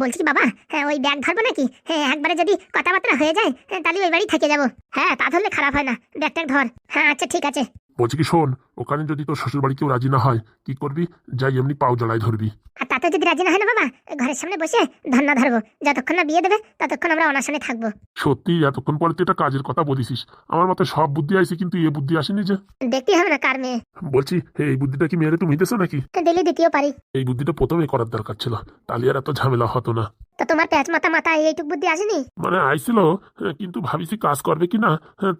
বলছি বাবা হ্যাঁ ওই ব্যাগ ধরবো নাকি? হ্যাঁ একবারে যদি কথাবার্তা হয়ে যায় হ্যাঁ, তাহলে ওই বাড়ি থেকে যাব। হ্যাঁ তা ধরলে খারাপ হয় না। ব্যাগ ট্যাগ ধর। হ্যাঁ আচ্ছা ঠিক আছে। বলছি কি শোন ওখানে যদি তোর শ্বশুর বাড়ি কেউ রাজি না হয় কি করবি? যাই এমনি পাও জড়াই ধরবি। আর তাতে যদি রাজি না হয় না বাবা ঘরের সামনে বসে ধন্না ধরবো। যতক্ষণ না বিয়ে দেবে ততক্ষণ আমরা অনাশনে থাকব। সত্যি এতক্ষণ পরে তুই এটা কাজের কথা বলিসিস আমার মাথায় সব বুদ্ধি আইছে কিন্তু এ বুদ্ধি আসেনি যে। দেখতে হবে না কার মেয়ে। বলছি এই বুদ্ধিটা কি মেয়েরে তুমি দিতেছো নাকি? দিলে দ্বিতীয় পারি। এই বুদ্ধিটা প্রথমে করার দরকার ছিল তাহলে আর এত ঝামেলা হতো না। তো তোমার প্যাচ মাথা মাথা এইটুক বুদ্ধি আসেনি? মানে আইছিল কিন্তু ভাবিছি কাজ করবে কিনা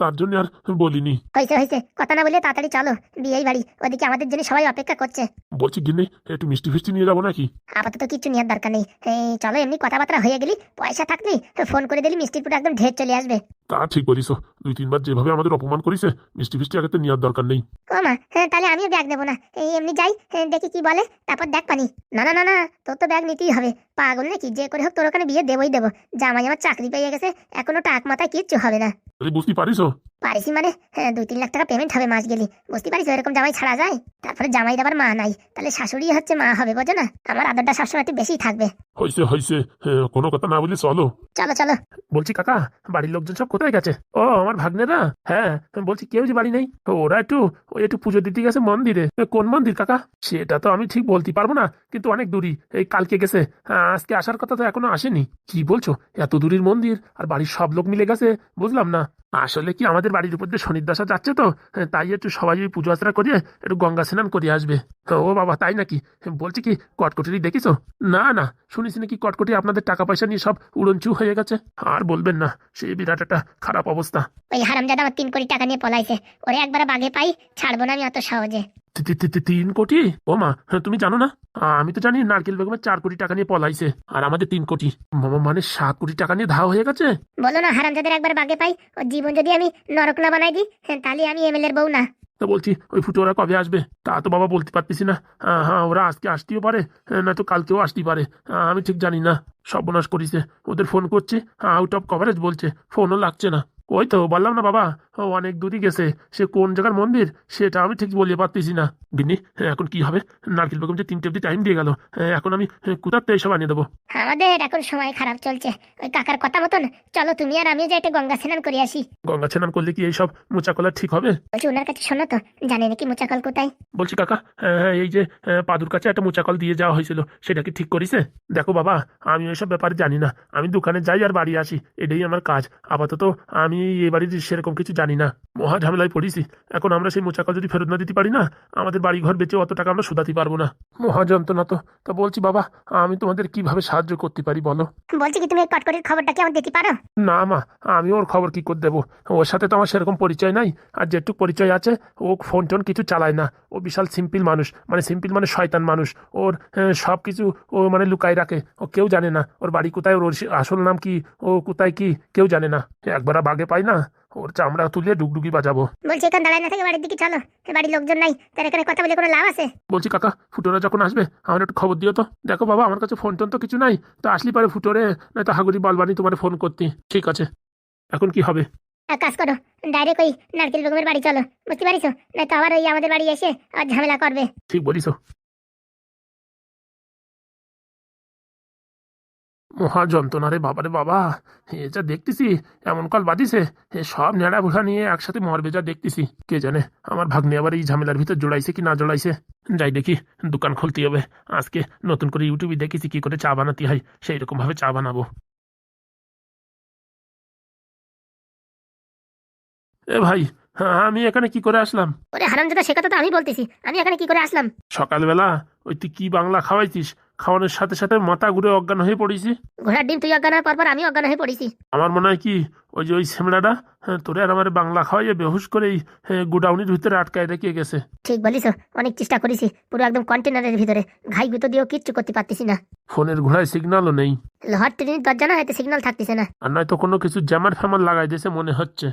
তার জন্য আর বলিনি। হয়েছে হয়েছে কথা না বলে তাড়াতাড়ি চলো বিয়েই বাড়ি। ওদিকে আমাদের জন্য সবাই অপেক্ষা করছে। বলছি গিন্নি একটু মিষ্টি ফিষ্টি নিয়ে যাব নাকি? আপাতত কিছু নেওয়ার দরকার নেই। এই চলো এমনি কথাবার্তা হয়ে গেলি পয়সা থাকলি ফোন করে দিলি মিষ্টির পুরো একদম ঢের চলে আসবে। তা ঠিক বলিস দুই তিনবার যেভাবে আমাদের অপমান করিছে মিষ্টি ফিষ্টি আগে তো নেওয়ার দরকার নেই। ও মা হ্যাঁ তাহলে আমিও ব্যাগ দেবো না। এই এমনি যাই হ্যাঁ, দেখি কি বলে তারপর দেখ পানি। না না না না তোর তো ব্যাগ নিতেই হবে। পাগল নাকি? যে করে হোক তোর ওখানে বিয়ে দেবই দেবো। জামাই আমার চাকরি পেয়ে গেছে এখনও টাক মাথায় কিচ্ছু হবে না। বুঝতে পারিস পারিসি মানে হ্যাঁ দুই তিন লাখ টাকা পেমেন্ট হবে মাস গেলি। বুঝতে পারিস এরকম জামাই ছাড়া যায়? তারপরে জামাই আবার মা নাই। তাহলে শাশুড়ি হচ্ছে মা হবে বোঝো না? আমার আদরটা সবসময় একটু বেশি থাকবে। হয়েছে হ্যাঁ, কোনো কথা না বলে চলো। চলো চলো। বলছি কাকা বাড়ির লোকজন সব কোথায় গেছে? ও আমার ভাগ্নেরা? হ্যাঁ বলছি কেউ যে বাড়ি নেই। ওরা একটু ওই একটু পুজো দিতে গেছে মন্দিরে। কোন মন্দির কাকা? সেটা তো আমি ঠিক বলতে পারব না কিন্তু অনেক দূরই। এই কালকে গেছে। আজকে আসার কথা তো এখনও আসেনি। কি বলছো? এত দূরের মন্দির আর বাড়ির সব লোক মিলে গেছে বুঝলাম না। আসলে কি আমাদের বাড়ির উপর দিয়ে শনির দশা যাচ্ছে তো? হ্যাঁ, তাই একটু সবাই ওই পুজো আচরা করিয়ে একটু গঙ্গা স্নান করিয়ে আসবে। ও বাবা তাই নাকি? বলছি কি কটকটি দেখিছো না না শুনিস নাকি কটকটি আপনাদের টাকা পয়সা নিয়ে সব উড়নচু হয়ে গেছে? আর বলবেন না সেই বিরাট একটা খারাপ অবস্থা। ওই হারামজাদা আমার তিন কোটি টাকা নিয়ে পলাইছে। ওরে একবার বাগে পাই ছাড়বো না আমি অত সহজে। তিন কোটি? ও মা হ্যাঁ, তুমি জানো না? আমি তো জানি নারকেল বেগমের চার কোটি টাকা নিয়ে পলাইছে আর আমাদের তিন কোটি। মানে সাত কোটি টাকা নিয়ে ধাও হয়ে গেছে? বলো না হারামজাদের একবার বাগে পাই ওর জীবন যদি আমি নরক না বানাই দিই হ্যাঁ, তাহলে আমি এমএলএ এর বউ না। তো বলছি ওই ফুটো ওরা কবে আসবে? তা তো বাবা বলতে পারতেছি না। হ্যাঁ ওরা আজকে আসতেও পারে হ্যাঁ, নয়তো কালকেও আসতেই পারে। আমি ঠিক জানি না সর্বনাশ করিছে। ওদের ফোন করছে আউট অফ কভারেজ বলছে ফোনও লাগছে না। ওই তো বললাম না বাবা ও অনেক দূরই গেছে সে কোন জায়গার মন্দির সেটা আমি ঠিক বলতে পারতেছি না। গিন্নি এখন কি হবে? নারকেল বেগম যে তিনটে অব্দি টাইম দিয়ে গেল এখন আমি কোথাতে এইসব আনিয়ে দেবো? আমাদের এখন সময় খারাপ চলছে ওই কাকার কথা মতন চলো তুমি আর আমি যে একটা গঙ্গা স্নান করে আসি। গঙ্গা স্নান করলে কি এইসব মোচাকলা ঠিক হবে? বলছি ওনার কাছে শোনো তো জানে নাকি মোচাকল কোথায়? বলছি কাকা হ্যাঁ, হ্যাঁ, এই যে পাদুর কাছে একটা মোচাকল দিয়ে যাওয়া হয়েছিল সেটা কি ঠিক করিছে? দেখো বাবা আমি ওইসব ব্যাপারে জানি না আমি দোকানে যাই আর বাড়ি আসি এটাই আমার কাজ আপাতত আমি এই বাড়ির সেরকম কিছু জানি না। মহা ঝামেলায় পড়েছি। এখন আমরা সেই মোচাকল যদি ফেরত না দিতে পারি না আমাদের বাড়ি ঘর বেঁচে অত টাকা আমরা শুধাতে পারব না। মহা যন্ত্রণা তো। তা বলছি বাবা আমি তোমাদের কীভাবে সাহায্য করতে পারি বলো? বলছি কি তুমি কটকটির খবরটা কি আমার দিতে পারো? না মা আমি ওর খবর কি করে দেবো? ওর সাথে তো আমার সেরকম পরিচয় নাই। আর যেটুকু পরিচয় আছে ও ফোন টোন কিছু চালায় না। ও বিশাল সিম্পল মানুষ। মানে সিম্পল মানে শয়তান মানুষ। ওর সব কিছু ও মানে লুকায় রাখে। ও কেউ জানে না। ওর বাড়ি কোথায়? ওর আসল নাম কি? ও কোথায় কি? কেউ জানে না। একবার বাগে পাই না। ওর চামড়া তুলিয়ে ডুগডুগি বাজাবো। বলছি এখানে দাঁড়ায় না থেকে বাড়ির দিকে চলো। বাড়ির লোকজন নাই তার এখানে কথা বলে কোনো লাভ আছে? বলছি কাকা ফুটোরা যখন আসবে আমার একটু খবর দিও তো। দেখো বাবা আমার কাছে ফোন টোন তো কিছু নাই। তো আসলি পারে ফুটোরে নয়তো হাগুরি বলবানি তোমার ফোন করতে। ঠিক আছে। এখন কি হবে? এক কাজ করো ডাইরেক্ট ওই নারকেল বেগমের বাড়ি চলো। বুঝতে পারিস না তো আবার ওই আমাদের বাড়ি এসে আর ঝামেলা করবে। ঠিক বলিস মহা যন্ত্রণা রে বাবা রে বাবা। এ যা দেখতেছি এমন কাল বাদিছে এ সব নেড়া বুড়া নিয়ে একসাথে মরবে যা দেখতেছি। কে জানে আমার ভাগ্নে আবার এই ঝামেলার ভিতর জোড়াইছে কি না জোড়াইছে। যাই দেখি দোকান খুলতে হবে। আজকে নতুন করে ইউটিউবে দেখেছি কি করে চা বানাতে হয় সেই রকম ভাবে চা বানাবো। এ ভাই হ্যাঁ, আমি এখানে কি করে আসলাম? ওরে হারামজাদা সে কথা তো আমি বলতেছি। আমি এখানে কি করে আসলাম? সকালবেলা ওই তুই কি বাংলা খাওয়াইছিস? খাওয়ানোর সাথে সাথে মাথা ঘুরে অজ্ঞান হয়ে পড়েছি। ঘোড়ার ডিম তুই অজ্ঞান হওয়ার পর পর আমি অজ্ঞান হয়ে পড়েছি। আমার মনে হয় কি ওই যে ওই সেমড়াটা হ্যাঁ, তোরে আর আমার বাংলা খাওয়াইয়ে বেহুশ করে এই গোডাউনের ভিতরে আটকায় রেখে গেছে। ঠিক বলিস অনেক চেষ্টা করেছি পুরো একদম কন্টেনারের ভিতরে। ঘাই গুঁতো দিয়েও কিচ্ছু করতে পারতেছি না। ফোনের ঘোড়ায় সিগন্যালও নেই। লোহার ট্রেনের দরজা না হয়তো সিগন্যাল থাকতেছে না। আর নয়তো কোনো কিছু জ্যামার ফ্যামার লাগাই দিয়েছে মনে হচ্ছে।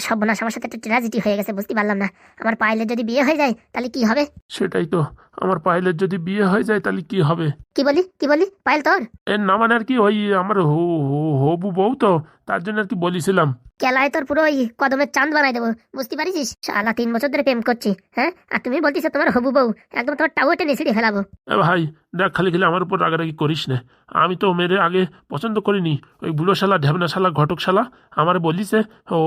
সর্বনাশ আমার সাথে একটা ট্র্যাজেডি হয়ে গেছে বুঝতে পারলাম না। আমার পায়েলের যদি বিয়ে হয়ে যায় তাহলে কি হবে? সেটাই তো আমার পায়েলের যদি বিয়ে হয়ে যায় তাহলে কি হবে? কি বলি কি বলি? পায়েল তোর? এর না মানে আর কি ওই আমার হো- হো- হবু বউ তো তার জন্য আর কি বলেছিলাম। কেলায় তোর পুরো ওই কদমের চাঁদ বানাই দেবো বুঝতে পারিস শালা তিন বছর ধরে প্রেম করছি হ্যাঁ? আর তুমি বলতিস তোমার হবু বউ একদম তোমার টাও টেনে ছিঁড়ে ফেলাবো। ভাই দেখ খালি খালি আমার উপর রাগারাগি করিস না। আমি তো মেরে আগে পছন্দ করিনি। ওই বুড়ো শালা ঢ্যাবনা শালা ঘটক শালা আমার বলিছে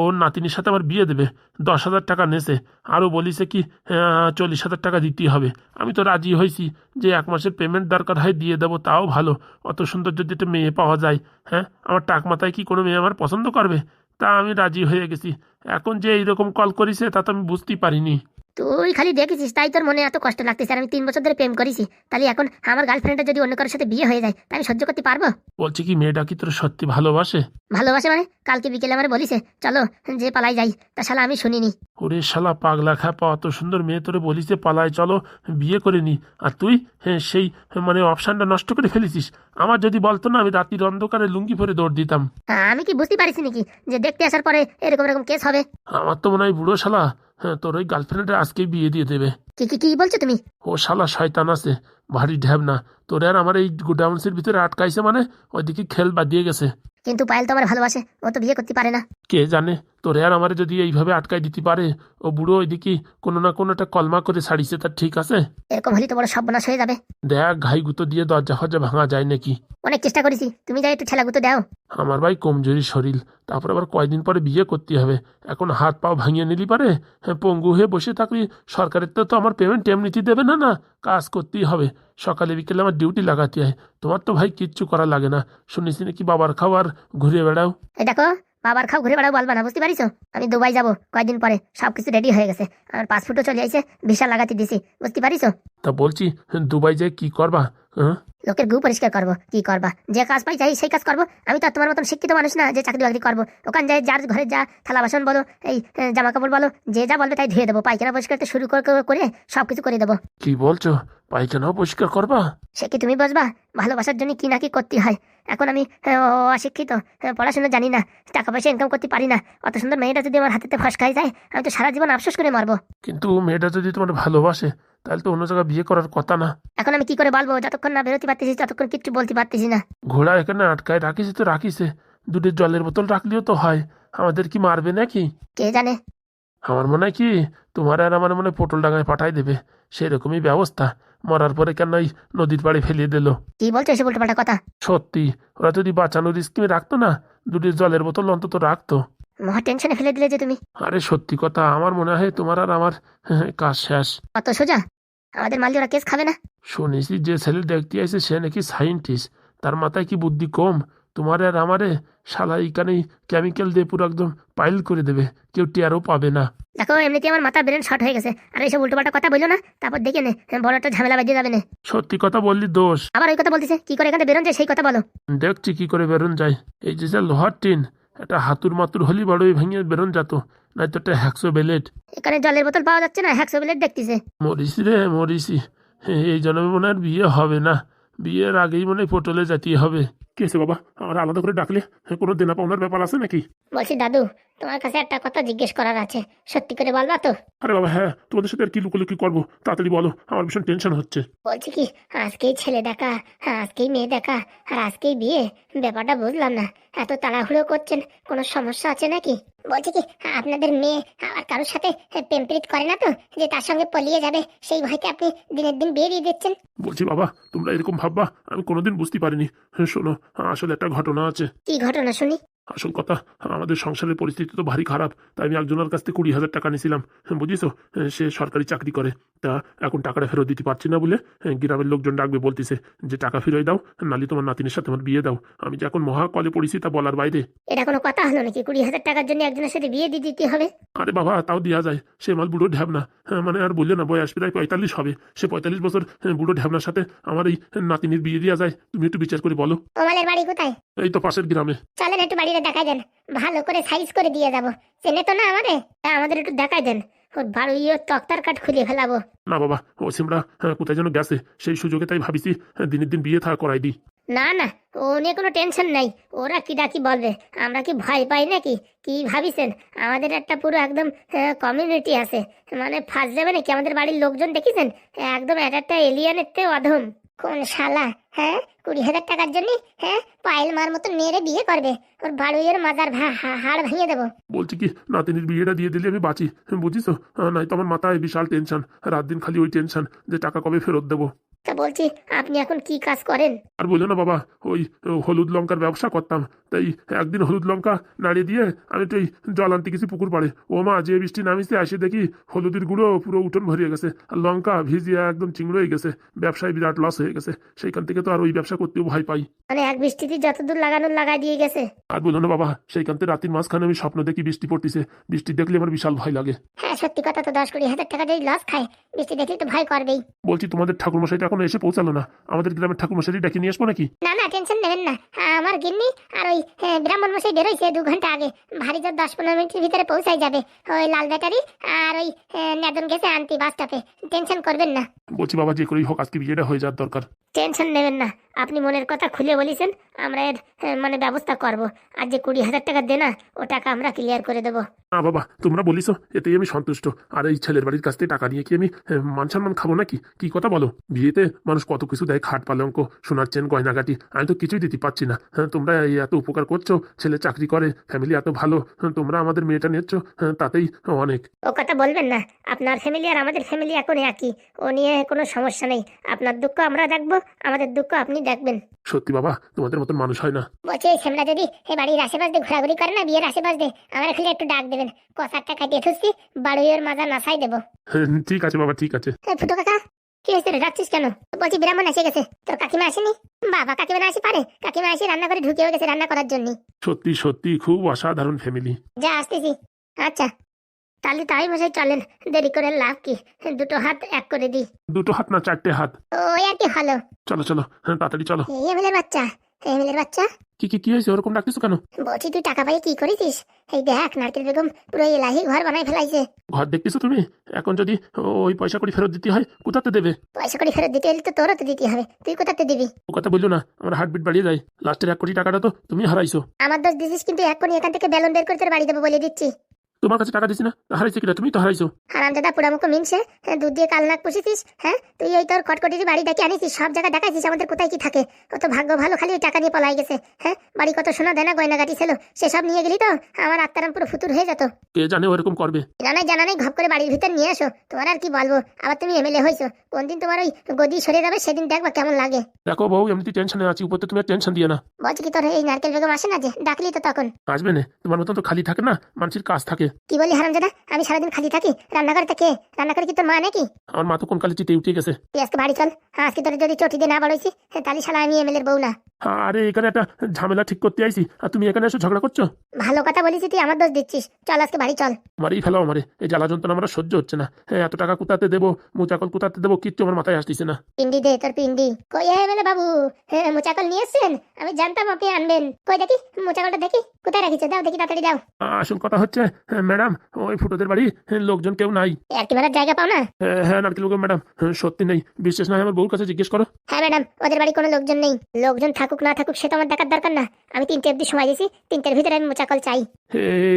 ওর নাতিনির সাথে আমার বিয়ে দেবে। দশ হাজার টাকা নেছে। আরও বলিছে কি চল্লিশ হাজার টাকা দিতেই হবে। আমি তো রাজি হয়েছি যে এক মাসের পেমেন্ট দরকার হয় দিয়ে দেবো, তাও ভালো। অত সুন্দর যদি একটা মেয়ে পাওয়া যায় হ্যাঁ? আমার টাক মাথায় কি কোনো মেয়ে আমার পছন্দ করবে? তা আমি রাজি হয়ে গেছি। এখন যে এইরকম কল করিছে, তা তো আমি বুঝতেই পারিনি। তুই খালি দেখেছিস তাই তোর মনে এত কষ্ট লাগতেছে আর আমি তিন বছর ধরে প্রেম করেছি। তাহলে এখন আমার গার্লফ্রেন্ডের যদি অন্য কারোর সাথে বিয়ে হয়ে যায় তা আমি সহ্য করতে পারব? বলছি কি মেয়েটা কি তোর সত্যি ভালোবাসে? ভালোবাসে মানে? কালকে বিকেলে আমার বলিছে চলো যে পালাই যাই। তা শালা আমি শুনিনি। ওরে শালা পাগলা খ্যাপা অত সুন্দর মেয়ে তোরে বলিস যে পালায় চলো বিয়ে করে নি। আর তুই হ্যাঁ, সেই মানে অপশানটা নষ্ট করে ফেলেছিস। আমার যদি বলতো না আমি রাত্রির অন্ধকারে লুঙ্গি পরে দৌড় দিতাম। আমি কি বুঝতে পারিস নাকি যে দেখতে আসার পরে এরকম এরকম কেস হবে? আমার তো মনে হয় বুড়ো শালা। হ্যাঁ তোর ওই গার্লফ্রেন্ডটা আজকেই বিয়ে দিয়ে দেবে। কি কি কি বলছো তুমি? ও শালা শয়তান আছে। ভারী ঢ্যাব না। তোর আর আমার এই গোডাউন্সের ভিতরে আটকাইছে মানে? ওইদিকে খেল বাদিয়ে গেছে। কিন্তু পায়েল তো আমার ভালোবাসে। ও তো বিয়ে করতে পারে না। কে জানে? তোরে আর আমার যদি এইভাবে আটকাই দিতে পারে ও বুড়ো ওইদিকে কোনো না কোনো একটা কলমা করে ছাড়িছে তার ঠিক আছে? এরকম হলে তো বড় সর্বনাশ হয়ে যাবে। দেখ ঘাই গুঁতো দিয়ে দরজা ফরজা ভাঙা যায় নাকি? অনেক চেষ্টা করেছি। তুমি যাই একটু ঠেলাগুতো দাও। আমার ভাই কমজোরি শরীর। তারপর আবার কয়দিন পরে বিয়ে করতে হবে। এখন হাত পাও ভাঙিয়ে নিলি পারে? হ্যাঁ পঙ্গু হয়ে বসে থাকলি সরকারের তো তো আমার পেমেন্ট এমনিতেই দেবে না না কাজ করতেই হবে। সকালে বিকেলে আমার ডিউটি লাগাতে হয়। তোমার তো ভাই কিচ্ছু করা লাগে না। শুনিস নাকি বাবার খাবার ঘুরে বেড়াও? এই দেখো বাবার খাও ঘুরে বেড়াও বলবা না বুঝতে পারিস আমি দুবাই যাব কয়েকদিন পরে। সবকিছু রেডি হয়ে গেছে। আমার পাসপোর্টও চলে আইছে ভিসা লাগাতে দিছি বুঝতে পারিস তা বলছি দুবাই যে কি করবা? লোকের গু পরিষ্কার করব কি করবা? যে কাজ পাই যাই সেই কাজ করব। আমি তো তোমার মতন শিক্ষিত মানুষ না যে চাকরি বাকরি করব। ওখান যাই যার ঘরে যা থালা বাসন বলো এই জামা কাপড় বলো যে যা বলবে তাই ধুয়ে দেবো। পায়খানা পরিষ্কার শুরু করে করে সবকিছু করে দেবো। কি বলছো? পায়খানাও পরিষ্কার করবা? সে কি তুমি বসবা ভালোবাসার জন্য কি না কি করতে হয়? এখন আমি অশিক্ষিত পড়াশোনা জানি না টাকা পয়সা ইনকাম করতে পারি না। অত সুন্দর মেয়েটা যদি আমার হাতেতে ফসকাই যায় আমি তো সারা জীবন আফসোস করে মারবো। কিন্তু মেয়েটা যদি তোমার ভালোবাসে তাহলে তো অন্য জায়গায় বিয়ে করার কথা না। এখন আমি কি করে বলব? যতক্ষণ না বেরোতে পারতেছি ততক্ষণ কিচ্ছু বলতে পারতেছি না। ঘোড়া এখানে আটকায় রাখিস তো রাখিছে দুটো জলের বোতল রাখলেও তো হয়। আমাদের কি মারবে নাকি? কে জানে? আমার মনে হয় কি তোমার আর আমার মনে পটল ডাঙায় পাঠাই দেবে। সেরকমই ব্যবস্থা। মরার পরে কেন ওই নদীর পাড়ে ফেলিয়ে দিল? কি বলছো এসে উল্টো পাল্টা কথা? সত্যি ওরা যদি বাঁচানোর স্কিমে রাখতো না দুটি জলের বোতল অন্তত রাখতো। মহা টেনশনে ফেলে দিলে যে তুমি। আরে সত্যি কথা আমার মনে হয় তোমার আর আমার কাজ শেষ। অত সোজা? আমাদের মালি ওরা কেস খাবে না? শুনেছি যে ছেলে দেখতে আসে সে নাকি সায়েন্টিস্ট। তার মাথায় কি বুদ্ধি কম? তোমার আর আমারে শালা এইখানেই কেমিক্যাল দিয়ে পুরো একদম পাইল করে দেবে। কেউ টেরও পাবে না। দেখো এমনিতে আমার মাথা ব্রেন শর্ট হয়ে গেছে? আর এইসব উল্টো পাল্টা কথা বলল না? তারপর দেখে নে বড় একটা ঝামেলা বাজিয়ে যাবে না। সত্যি কথা বললি দোষ। আবার ওই কথা বলতেছে? কি করে এখানে বেরোন যায় সেই কথা বলো। দেখছি কি করে বেরোন যায়। এই যে যে লোহার টিন একটা হাতুর মাতুর হলি বড়ই ভেঙে বেরোন যেত তো একটা হ্যাকসো বেলেট এখানে জলের বোতল পাওয়া যাচ্ছে না হ্যাকশো বেলেট দেখতেছে। মরিসি রে মরিসি। এই জন্মে মনে আর বিয়ে হবে না। বিয়ের আগেই মনে পটলে যেতে হবে। কেসে বাবা? আমার আলাদা করে ডাকলে কোনো দেনা পাওনার ব্যাপার আছে নাকি? বলছি দাদু তোমার কাছে একটা কথা জিজ্ঞেস করার আছে। সত্যি করে বলবা তো? আরে বাবা হ্যাঁ তোমাদের সাথে আর কি লুকোলুকি করব? তাড়াতাড়ি বলো আমার ভীষণ টেনশন হচ্ছে। বলছি কি আজকেই ছেলে দেখা আজকেই মেয়ে দেখা আর আজকেই বিয়ে? ব্যাপারটা বুঝলাম না। এত তাড়াহুড়ো করছেন কোনো সমস্যা আছে নাকি? বলছি কি আপনাদের মেয়ে আর কারোর সাথে প্রেমপ্রীত করে না তো যে তার সঙ্গে পলিয়ে যাবে সেই ভয়তে আপনি দিনের দিন বেরিয়ে দিচ্ছেন? বলছি বাবা তোমরা এরকম ভাববা আমি কোনোদিন বুঝতে পারিনি। হ্যাঁ, শোনো আসলে একটা ঘটনা আছে। কি ঘটনা শুনি? আসল কথা আমাদের সংসারের পরিস্থিতি তো ভারী খারাপ। তাই আমি একজনের কাছ থেকে কুড়ি হাজার টাকা নিয়েছিলাম। বুঝিস সে সরকারি চাকরি করে। তা এখন টাকাটা ফেরত দিতে পারছি না বলে হ্যাঁ, গ্রামের লোকজন ডাকবে বলতেছে যে টাকা ফিরিয়ে দাও নালি তোমার নাতিনের সাথে আমার বিয়ে দাও। আমি যে এখন মহা কলে পড়েছি তা বলার বাইরে। এটা কোনো কথা হলো নাকি? কুড়ি হাজার টাকার জন্য একজনের সাথে বিয়ে দিয়ে দিতে হবে? আরে বাবা তাও দেওয়া যায়। সে মাল বুড়ো ঢ্যাবনা। হ্যাঁ, মানে আর বললে না বয়স প্রায় পঁয়তাল্লিশ হবে। সে পঁয়তাল্লিশ বছর হ্যাঁ, বুড়ো ঢ্যাবনার সাথে আমার এই নাতিনির বিয়ে দেওয়া যায়। তুমি একটু বিচার করে বলো। তোমাদের বাড়ি কোথায়? এই তো পাশের গ্রামে। চলেন একটু বাড়িটা দেখাই দেন। ভালো করে সাইজ করে দিয়ে যাব। চেনে তো না আমারে? হ্যাঁ, আমাদের একটু দেখাই দেন। ওর ইয়ে তক্তার কাঠ খুলে ফেলাবো। না বাবা হ্যাঁ, কোথায় যেন গেছে। সেই সুযোগে তাই ভাবিছি হ্যাঁ, দিনের দিন বিয়ে থাকা করাই দিই। না না ও নিয়ে কোনো টেনশন নাই। ওরা কি ডাকি বলবে? আমরা কি ভয় পাই নাকি? কি ভাবিছেন? আমাদের একটা পুরো একদম কমিউনিটি আছে। মানে ফার্স্ট যাবে নাকি? আমাদের বাড়ির লোকজন দেখেছেন? একদম এক একটা এলিয়ানের তে অধম। কোন শালা হ্যাঁ? কুড়ি হাজার টাকার জন্য হ্যাঁ? পায়েল মার মতো মেরে বিয়ে করবে। ওর বাড়ুইয়ের মাজার হাড় ভেঙে দেবো। বলছি কি, নাতিনির বিয়েটা দিয়ে দিলে আমি বাঁচি। বুঝিস নাই তো আমার মাথায় বিশাল টেনশন রাত দিন খালি ওই টেনশন যে টাকা কবে ফেরত দেবো। তা বলছি আপনি এখন কি কাজ করেন? আর বলল না বাবা ওই হলুদ লঙ্কার ব্যবসা করতাম। তাই একদিন হলুদ লঙ্কা নাড়িয়ে দিয়ে আমি তো জল আনতে গেছি পুকুর পাড়ে। ও মা যে বৃষ্টি নামিছে আসে দেখি হলুদের গুঁড়ো পুরো উঠোন ভরিয়ে গেছে আর লঙ্কা ভিজিয়ে একদম চিংড়ো হয়ে গেছে। ব্যবসায় বিরাট লস হয়ে গেছে। সেইখান থেকে তো আর ওই ব্যবসা করতেও ভয় পাই। মানে এক বৃষ্টিতে যতদূর লাগানোর লাগাই দিয়ে গেছে? আর বলল না বাবা সেইখান থেকে রাতের মাঝখানে আমি স্বপ্ন দেখি বৃষ্টি পড়তেছে। বৃষ্টি দেখলে আমার বিশাল ভয় লাগে। হ্যাঁ সত্যি কথা তো দশ কুড়ি হাজার টাকা যদি লস খায় বৃষ্টি দেখলে তো ভয় করবেই। বলছি তোমাদের ঠাকুরমশাইটা এখনও এসে পৌঁছালো না। আমাদের গ্রামের ঠাকুরমশাই ডেকে নিয়ে আসব নাকি? না না টেনশন নেবেন না। আমার গিন্নি আর ওই হ্যাঁ, ব্রাহ্মণ মশাই বেরোইছে দু ঘণ্টা আগে। ভারী জোর দশ পনেরো মিনিটের ভিতরে পৌঁছাই যাবে। ওই লাল ব্যাটারি আর ওই হ্যাঁ, নেদন গেছে আনতি বাস স্টপে টেনশন করবেন না। বলছি বাবা যে করেই হোক আজকে বিয়েটা হয়ে যাওয়ার দরকার। টেনশন নেবেন না। আপনি মনের কথা খুলে বলেছেন আমরা এর মানে ব্যবস্থা করব। আর যে কুড়ি হাজার টাকা দে না ও টাকা আমরা ক্লিয়ার করে দেবো। না বাবা তোমরা বলিস এতেই আমি সন্তুষ্ট। আর এই ছেলের বাড়ির কাছ থেকে টাকা নিয়ে কি আমি মান সম্মান খাব নাকি? কি কথা বলো? বিয়েতে মানুষ কত কিছু দেয় খাট পালঙ্ক সোনার চেন গয়নাগাটি আমি তো কিছুই দিতে পারছি না। হ্যাঁ, তোমরা এই এত উপকার করছ ছেলে চাকরি করে ফ্যামিলি এত ভালো হ্যাঁ, তোমরা আমাদের মেয়েটা নিচ্ছ হ্যাঁ, তাতেই অনেক। ও কথা বলবেন না আপনার ফ্যামিলি আর আমাদের ফ্যামিলি এখন একই। ও নিয়ে কোনো সমস্যা নেই। আপনার দুঃখ আমরা দেখব আমাদের দুঃখ আপনি দেখবেন। সত্যি বাবা তোমাদের মতন মানুষ হয় না। বলছি এই শ্যামলা যদি এই বাড়ির আশেপাশ দিয়ে ঘোরাঘুরি করে না বিয়ের আশেপাশ দিয়ে আমার খালি একটু ডাক দেবেন। কষারটা কাটিয়ে থুসছি বাড়ুইয়ের মাজা নাসাই দেবো। ঠিক আছে বাবা ঠিক আছে। ফুটো কাকা কি হয়েছে রে ডাকছিস কেন? বলছি ব্রাহ্মণ এসে গেছে। তোর কাকিমা আসেনি? বাবা কাকিমা না আসি পারে? কাকিমা এসে রান্না করে ঢুকেও গেছে রান্না করার জন্য। সত্যি সত্যি খুব অসাধারণ ফ্যামিলি যা আসতেছি। আচ্ছা। তাহলে তাই মশাই চলেন দেরি করে লাভ কি? দুটো হাত এক করে দিই। দুটো হাত না চারটে হাত। ওই আর কি হলো? চলো চলো হ্যাঁ তাড়াতাড়ি চলো। এই এমএলএর বাচ্চা এমএলএর বাচ্চা। কি কি কি হয়েছে? ওরকম ডাকতেছো কেন? বলছি তুই টাকা পাই কি করেছিস? এই দেখ নারকেল বেগম পুরো এলাহি ঘর বানাই ফেলাইছে। ঘর দেখতেছো তুমি? এখন যদি ওই পয়সা করে ফেরত দিতে হয় কোথাতে দেবে? পয়সা করে ফেরত দিতে হলে তো তোরও তো দিতে হবে। তুই কোথাতে দিবি? ও কথা বলল না আমার হার্টবিট বাড়িয়ে যায় লাস্টের এক কোটি টাকাটা তো তুমি হারাইছো। আমার দোষ দিছিস কিন্তু এখনই এখান থেকে বেলুন বের করে তোর বাড়ি দেবো বলে দিচ্ছি। তোমার কাছে টাকা দিছি না হারাইছে কিনা তুমি? তো হারাইছো। হারামজাদা পুরামুখ মিনছে। হ্যাঁ দুধ দিয়ে কালনাক পুষেছিস হ্যাঁ? তুই এই তোর কটকটির বাড়ি ডেকে আনিছিস সব জায়গায় দেখাইছিস আমাদের কোথায় কি থাকে? ও তো ভাগ্য ভালো খালি ওই টাকা নিয়ে পলাই গেছে হ্যাঁ? বাড়ি কত সোনা দেয় না গয়নাগাটি ছিল সেসব নিয়ে গেলি তো? আমার আত্মারাম পুরো ফুতুর হয়ে যেত। কে জানে ওরকম করবে। জানাই জানা নেই ঘপ করে বাড়ির ভিতর নিয়ে আসো তোমার আর কি বলব? আবার তুমি এমএলএ হয়েছো কোনদিন তোমার ওই গদি সরে যাবে সেদিন দেখবা কেমন লাগে। দেখো বউ এমনিতে টেনশনে আছি উপর থেকে তুমি টেনশন দিও না। বলছি কি তোর এই নারকেল বেগম আসে না যে? ডাকলি তো তখন। আসবে না। তোমার মতন তো খালি থাকে না মানুষের কাজ থাকে। কি বলি হারামজাদা? আমি সারাদিন খালি থাকি রান্নাঘর থেকে কে রান্না করে কি তোর মা নাকি? আমার মা তো কোন কালে চিটে উঠে গেছে। তুই আজকে বাড়ি চল। আজকে তোর যদি চটি দিয়ে না বাড়াইছি তাহলে শালা আমি এমএলএর বউ না। আরে এখানে একটা ঝামেলা ঠিক করতে আইছি। আর তুমি এখানে এসে ঝগড়া করছ? ভালো কথা বলেছি তুই আমার দোষ দিচ্ছিস। চল আজকে বাড়ি চল। মারেই ফেলাও আমারে। এই জ্বালা যন্ত্রণা আমরা সহ্য হচ্ছে না। হ্যাঁ এত টাকা কোথাতে দেবো? মুচাকল কোথাতে দেবো? কিচ্ছু আমার মাথায় আসতেছে না। পিন্ডি দে তোর পিন্ডি। কই এমএলএ বাবু? হ্যাঁ মোচাকল নিয়ে এসছেন? আমি জানতাম আপনি আনবেন। কই দেখি মোচাকলটা দেখি। কোথায় রাখিছে? দাও দেখি তাড়াতাড়ি দাও। আসল কথা হচ্ছে হ্যাঁ, ম্যাডাম ওই ফুটোদের বাড়ি হ্যাঁ, লোকজন কেউ নাই। কি মারার জায়গা পাও না? হ্যাঁ, হ্যাঁ নারকেল ম্যাডাম সত্যি নেই। বিশ্বাস নাই আমার বউর কাছে জিজ্ঞেস করো। হ্যাঁ ম্যাডাম ওদের বাড়ি কোনো লোকজন নেই। লোকজন থাকুক না থাকুক সেটা আমার দেখার দরকার না। আমি তিনটে অব্দি সময় দিয়েছি তিনটের ভিতরে আমি মোচাকল চাই।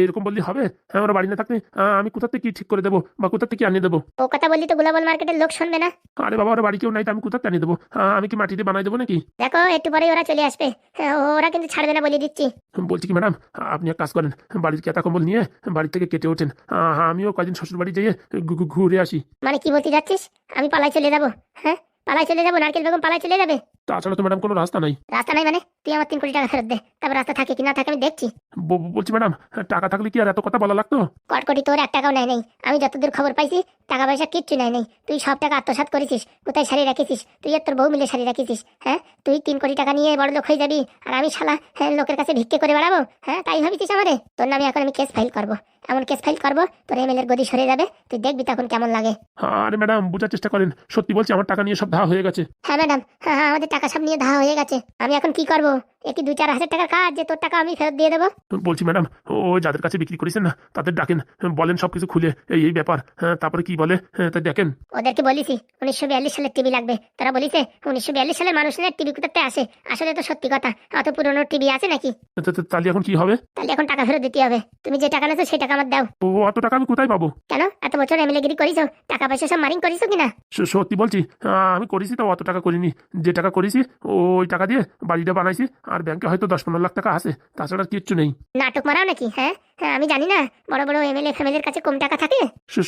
এরকম বললে হবে? হ্যাঁ আমার বাড়ি না থাকলে আমি কোথা থেকে কি ঠিক করে দেবো? বা কোথা থেকে আনিয়ে দেবো? ও কথা বললি তো গোলাবল মার্কেটের লোক শুনবে না? আরে বাবা ওরা বাড়ি কেউ নাই তো আমি কোথা থেকে আনিয়ে দেবো? আমি কি মাটিতে বানাই দেবো নাকি? দেখো একটু পরে ওরা চলে আসবে। হ্যাঁ, ওরা কিন্তু ছাড়বে না বলে দিচ্ছি। বলছি কি ম্যাডাম আপনি এক কাজ করেন বাড়ির কেতা কম্বল নিয়ে বাড়ি থেকে কেটে ওঠেন। আমিও কদিন শ্বশুর বাড়ি যেয়ে ঘুরে আসি। মানে কি বলতে যাচ্ছিস? আমি পালাই চলে যাব হ্যাঁ? পালাই চলে যাব নারকেল বেগম পালাই চলে যাবে। তাছাড়া তো ম্যাডাম কোনো রাস্তা নাই। রাস্তা নাই মানে? তুই আমার তিন কোটি টাকা ফেরত দে তারপর রাস্তা থাকে কি না থাকে আমি দেখছি। বলছি ম্যাডাম টাকা থাকলে কি আর এত কথা বলা লাগতো? কটকটি তোর এক টাকাও নেয় নেই। আমি যতদূর খবর পাইছি টাকা পয়সা কিচ্ছু নেয় নেই। তুই সব টাকা আত্মসাৎ করেছিস কোথায় সারিয়ে রেখেছিস? তুই আর তোর বউ মিলে সারিয়ে রেখেছিস হ্যাঁ? তুই তিন কোটি টাকা নিয়ে বড় লোক হয়ে যাবি আর আমি শালা হ্যাঁ লোকের কাছে ভিক্ষে করে বেড়াবো হ্যাঁ? তাই ভাবিছিস আমারে? তোর নামে এখন আমি কেস ফাইল করব। এমন কেস ফাইল করব তোর এমএলএর গদি সরে যাবে তুই দেখবি তখন কেমন লাগে। আরে ম্যাডাম বোঝার চেষ্টা করেন সত্যি বলছি আমার টাকা নিয়ে সব ধা হয়ে গেছে। হ্যাঁ ম্যাডাম হ্যাঁ হ্যাঁ আমাদের টাকা সব নিয়ে ধা হয়ে গেছে। আমি এখন কি করব? একটি দুই চার হাজার টাকার কাজ যে তোর টাকা আমি ফেরত দিয়ে দেবো? বলছি ম্যাডাম ও যাদের কাছে বিক্রি করেছেন না তাদের ডাকেন বলেন সবকিছু খুলে এই এই ব্যাপার। হ্যাঁ, তারপরে কি বলে? হ্যাঁ, তাই দেখেন। ওদেরকে বলিসি উনিশশো বিয়াল্লিশ সালের টিভি লাগবে। তারা বলিছে উনিশশো বিয়াল্লিশ সালের মানুষের টিভি কোথাতে আসে? আসলে তো সত্যি কথা। অত পুরনো টিভি আছে নাকি? তা- তা- তাহলে এখন কি হবে? তাহলে এখন টাকা ফেরত দিতে হবে। তুমি যে টাকা নেছো সেই টাকা আমার দাও। ও অত টাকা আমি কোথায় পাবো? কেন? এত বছর এমএলএগিরি করিছো টাকা পয়সা সব মারিং করিছো কিনা? সত্যি বলছি আমি করেছি তো অত টাকা করিনি। যে টাকা করেছি ওই টাকা দিয়ে বাড়িটা বানাইছি আর ব্যাংকে হয়তো দশ পনেরো লাখ টাকা আছে তাছাড়া আর কিচ্ছু নেই। নাটক মারাও নাকি হ্যাঁ? হ্যাঁ আমি জানি না বড় বড় এমএলএ ফ্যামিলির কাছে কম টাকা থাকে।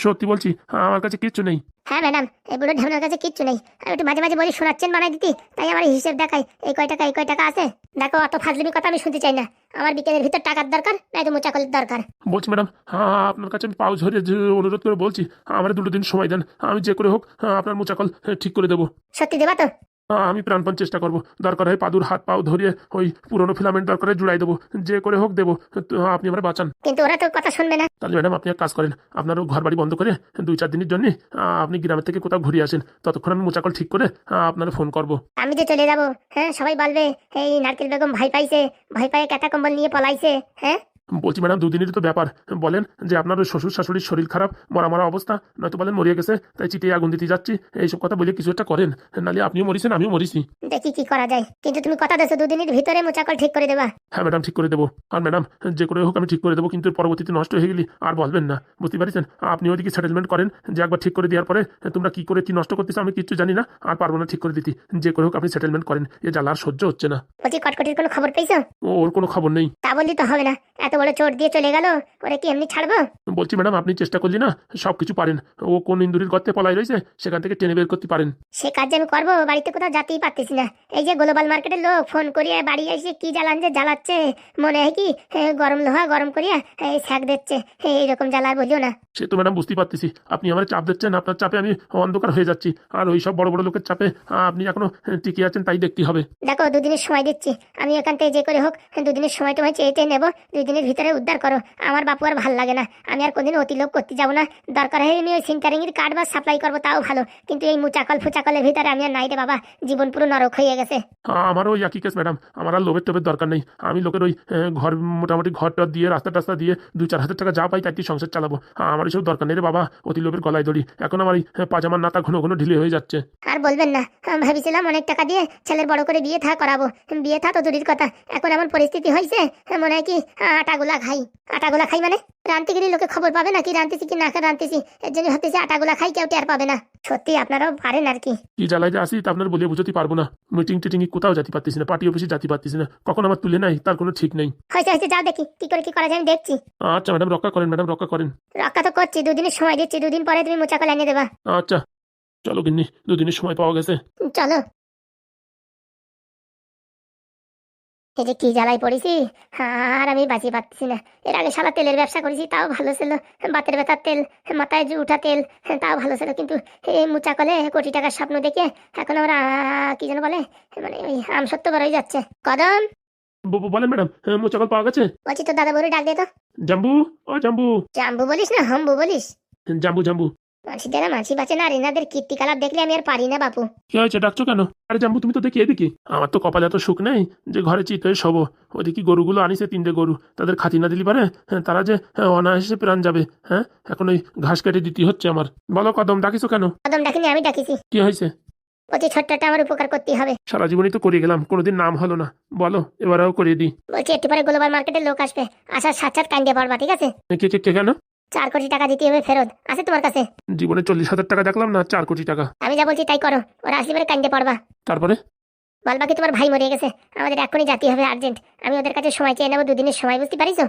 সত্যি বলছি আমার কাছে কিচ্ছু নেই। হ্যাঁ ম্যাডাম এই বুড়ো ঢেমনার কাছে কিচ্ছু নেই। আমি একটু মাঝে মাঝে বলি শোনাচ্ছেন বানাই দিতি? তাই আমার হিসেব দেখাই এই কয় টাকা এই কয় টাকা আছে? দেখো অত ফাজলিমি কথা আমি শুনতে চাই না। আমার বিকেলের ভিতর টাকার দরকার নাই তো মোচাকলের দরকার। বলছি ম্যাডাম হ্যাঁ আপনার কাছে আমি পাও ঝরে যে অনুরোধ করে বলছি আমার দুটো দিন সময় দেন। আমি যে করে হোক হ্যাঁ, আপনার মোচাকল হ্যাঁ, ঠিক করে দেবো। সত্যি দেবা তো? হ্যাঁ, আমি প্রাণপণ চেষ্টা করব। দরকার হয় পাদুর হাত পাও ধরিয়ে ওই পুরোনো ফিলামেন্ট দরকার হয় জুড়াই দেবো। যে করে হোক দেবো। তো আপনি আমার বাঁচান। কিন্তু ওরা তো কথা শুনবে না। তাহলে ম্যাডাম আপনি এক কাজ করেন। আপনারও ঘর বাড়ি বন্ধ করে দুই চার দিনের জন্য আপনি গ্রামের থেকে কোথাও ঘুরে আসেন। ততক্ষণ আমি মোচাকল ঠিক করে আপনার ফোন করব। আমি যে চলে যাব হ্যাঁ সবাই বলবে এই নারকেল বেগম ভাই পাইছে ভাই পায়ে ক্যাটা কম্বল নিয়ে পলাইছে হ্যাঁ? বলছি ম্যাডাম দুদিনেরই তো ব্যাপার। বলেন যে আপনার শ্বশুর শাশুড়ির শরীর খারাপ মরা মরা অবস্থা। নয়তো বলেন মরিয়ে গেছে তাই চিটে আগুন দিতে যাচ্ছি। এইসব কথা বলে কিছু একটা করেন। নাহলে আপনিও মরিছেন আমিও মরিছি। দেখি কি করা যায়। কিন্তু তুমি কথা দেছো দুদিনের ভিতরে মোচাকল ঠিক করে দেবা। হ্যাঁ ম্যাডাম ঠিক করে দেবো। আর ম্যাডাম যে করে হোক আমি ঠিক করে দেবো কিন্তু পরবর্তীতে নষ্ট হয়ে গেলি আর বলবেন না। বুঝতে পারছেন? আপনি ওইদিকে সেটেলমেন্ট করেন যে একবার ঠিক করে দেওয়ার পরে তোমরা কি করে কি নষ্ট করতেছো আমি কিচ্ছু জানি না আর পারব না ঠিক করে দিতে। যে করে হোক আপনি সেটেলমেন্ট করেন এ জ্বালা আর সহ্য হচ্ছে না। বলছি কটকটির কোনো খবর পেয়েছ? ও ওর কোনো খবর নেই। তা বললি তো হবে না। এত বড় চোট দিয়ে চলে গেল ওরে কি এমনি ছাড়বো? বলছি ম্যাডাম আপনি চেষ্টা করলি না সব কিছু পারেন। ও কোন ইন্দুরির গর্তে পলাই রয়েছে সেখান থেকে টেনে বের করতে পারেন। সে কাজ আমি করব বাড়িতে কোথাও যাতেই পারতেছি না। এই যে গ্লোবাল মার্কেটের লোক ফোন করিয়া বাড়ি এসে কি জ্বালান যে জ্বালাচ্ছে মনে হয় কি গরম লোহা গরম করিয়া এই স্যাক দিচ্ছে এইরকম জ্বালা বলিও না। সে তো ম্যাডাম বুঝতেই পারতেছি আপনি আমার চাপ দিচ্ছেন আপনার চাপে আমি অন্ধকার হয়ে যাচ্ছি আর ওই সব বড় বড় লোকের চাপে আপনি এখনও টিকে আছেন তাই দেখতে হবে। দেখো দুদিনের সময় দিচ্ছি আমি এখান থেকে যে করে হোক দুদিনের সময় তোমায় চেয়ে চেয়ে নেব দুই দিনের ভিতরে উদ্ধার করো। আমার বাপু আর ভালো লাগে না। আমি আর কোনদিন অতিলোক করতে যাব না। দরকার হয় আমি ওই সিন্টারিংয়ের কার্ড বা সাপ্লাই করব তাও ভালো। কিন্তু এই মুচাকল ফুচাকলের ভিতরে আমি আর নাই রে বাবা। জীবন পুরো নরক হয়ে গেছে। আমারও ওই একই কেস ম্যাডাম আমার আর লোভের টোভের দরকার নেই। আমি লোকের ওই ঘর মোটামুটি ঘরটা দিয়ে রাস্তা টাস্তা দিয়ে দু চার হাজার টাকা যা পাই তাই সংসার চালাবো। আমার এসব দরকার নেই রে বাবা। অতি লোভের গলায় দড়ি। এখন আমার এই পাজামার নাতা ঘন ঘন ঢিলে হয়ে যাচ্ছে। আর বলবেন না। ভেবেছিলাম অনেক টাকা দিয়ে ছেলের বড় করে বিয়ে থা করাবো। বিয়ে থা তো দূরের কথা। এখন এমন পরিস্থিতি হয়েছে মনে হয় কি আটাগুলা খাই। আটাগুলা খাই মানে? রান্তি গেলে লোকে খবর পাবে না কি রান্তেছি কি না রান্তেছি? এর জন্য হতেছে আটাগুলা খাই কেউ টের পাবে না। সত্যি আপনারাও পারেন আর কি। কি জ্বালায় যে আসি তা আপনার বলে বুঝতে পারব না। মিটিং টিটিং কোথাও যেতে পারতেছি না পার্টি অফিসে যেতে পারতেছি না। কখন আমার তুলে নাই তার কোনো ঠিক নেই। হয়েছে হয়েছে যাও দেখি কি করে কি করা যায় আমি দেখছি। আচ্ছা ম্যাডাম রক্ষা করেন ম্যাডাম রক্ষা করেন। রক্ষা তো করছি দুদিনের সময় দিচ্ছি দুদিন পরে তুমি মোচাকল এনে দেবা। আচ্ছা চলো গিন্নি দুদিনের সময় পাওয়া গেছে। চলো। এই যে কি জ্বালাই পড়েছি? আর আমি বাঁচিয়ে পাচ্ছি না। এর আগে সারা তেলের ব্যবসা করেছি তাও ভালো ছিল। বাতের ব্যথার তেল মাথায় যে উঠা তেল তাও ভালো ছিল। কিন্তু এই মুচা কলে কোটি টাকার স্বপ্ন দেখে এখন আমরা কি যেন বলে মানে ওই আম সত্য বড় হয়ে যাচ্ছে। কদম! বলেন ম্যাডাম মোচাকল পাওয়া গেছে? বলছি তো দাদা বড় ডাক দে তো। জাম্বু ও জাম্বু। জাম্বু বলিস না হাম্বু বলিস? জাম্বু জাম্বু। যারা মাছি বাঁচে না আর এনাদের কীর্তিকলাপ দেখলে আমি আর পারি না বাপু। কি হয়েছে ডাকছো কেন? আরে জাম্বু তুমি তো দেখি এদিকে। আমার তো কপালে এত সুখ নেই যে ঘরে চিত হয়ে শোবো। ওদিকে গরুগুলো আনিছে তিনটে গরু। তাদের খাতি না দিলি পারে হ্যাঁ, তারা যে হ্যাঁ, অনায়াসে প্রাণ যাবে হ্যাঁ? এখন ওই ঘাস কেটে দিতে হচ্ছে আমার। বলো কদম ডাকিছো কেন? কদম ডাকিনি আমি ডাকিছি। কি হয়েছে? বলছি ছোট্টটা আমার উপকার করতেই হবে। সারা জীবনই তো করে গেলাম কোনোদিন নাম হলো না। বলো এবারেও করিয়ে দিই। বলছি একটু পরে গ্লোবাল মার্কেটের লোক আসবে। আসার সাথে কান্দিয়ে পড়বা ঠিক আছে? কে কে কে কেন? চার কোটি টাকা দিতে হবে ফেরত। আছে তোমার কাছে? জীবনে চল্লিশ হাজার টাকা দেখলাম না চার কোটি টাকা। আমি যা বলছি তাই করো ওরা আসলে পরে কান্দিয়ে পড়বা তারপরে? বলবা কি তোমার ভাই মরে গেছে আমাদের এখনই জাতি হবে আর্জেন্ট আমি ওদের কাছে সময় চেয়ে নেব দুদিনের সময় বুঝতে পারিস